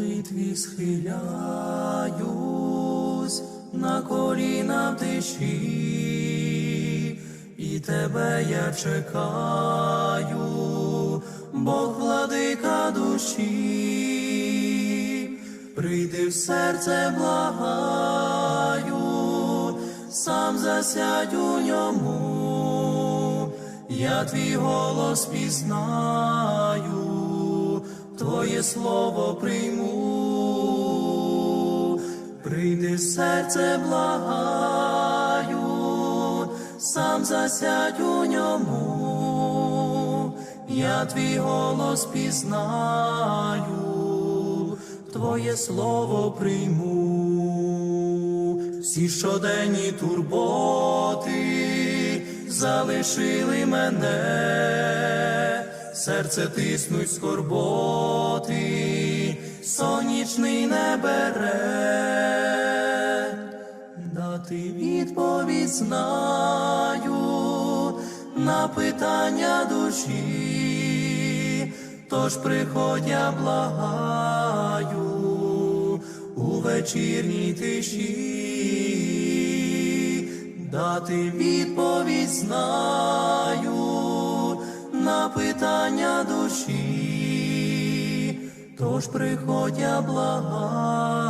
молитві схиляюсь на коліна в тиші, і тебе я чекаю, Бог владика душі, прийди в серце, благаю, сам засядь у ньому, я твій голос пізнаю, Твоє слово прийму, прийди серце, благаю, сам засядь у ньому, я твій голос пізнаю, Твоє слово прийму, всі щоденні турботи залишили мене, серце тиснуть скорботи, сонячний не бере, дати відповідь знаю на питання душі, тож приходь, я благаю у вечірній тиші, дати відповідь знаю питання душі, тож приходь, я благаю